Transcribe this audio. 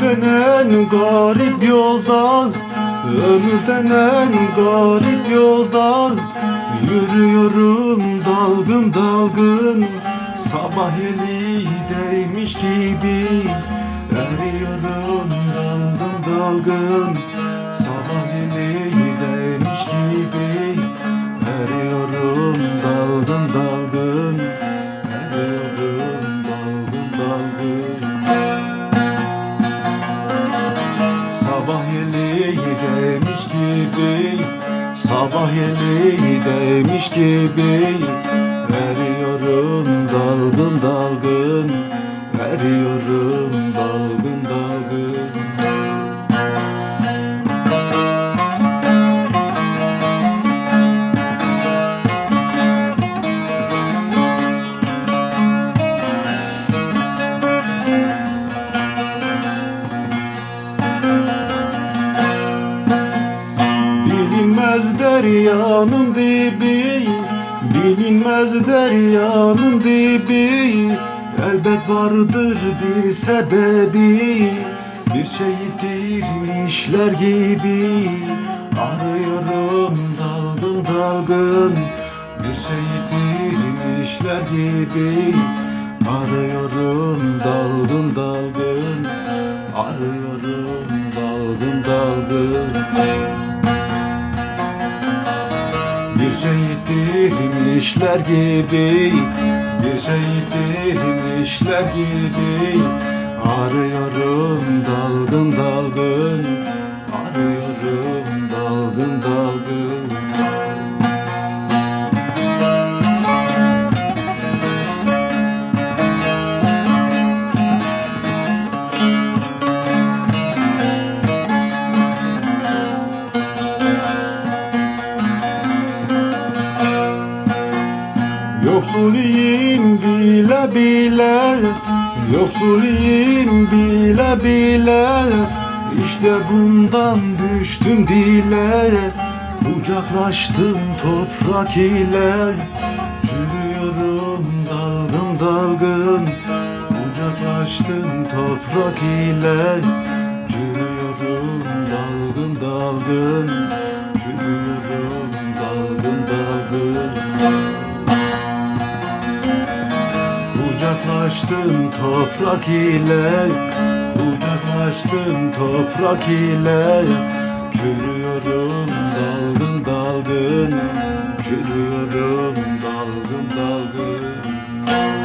denen garip yolda Ömür denen garip yolda Yürüyorum dalgın dalgın. Sabah yeli değmiş gibi Eriyorum dalgın dalgın Sabah yeleği demiş gibi Sabah yeleği demiş gibi. Veriyorum dalgın dalgın Veriyorum Bilinmez deryanın dibi Bilinmez deryanın dibi. Elbet vardır bir sebebi Bir şey yitirmişler gibi. Arıyorum dalgın dalgın Bir şey yitirmişler gibi. Arıyorum dalgın dalgın Arıyorum dalgın dalgın Şey yitirmişler gibi Bir şey yitirmişler gibi. Arıyorum dalgın dalgın Arıyorum dalgın dalgın Yoksuluyum bile bile Yoksuluyum bile bile. İşte bundan düştüm dile Kucaklaştım toprak ile. Çürüyorum dalgın dalgın Kucaklaştım toprak ile. Çürüyorum dalgın dalgın Kucaklaştım toprak ile Kucaklaştım toprak ile. Çürüyorum dalgın dalgın Çürüyorum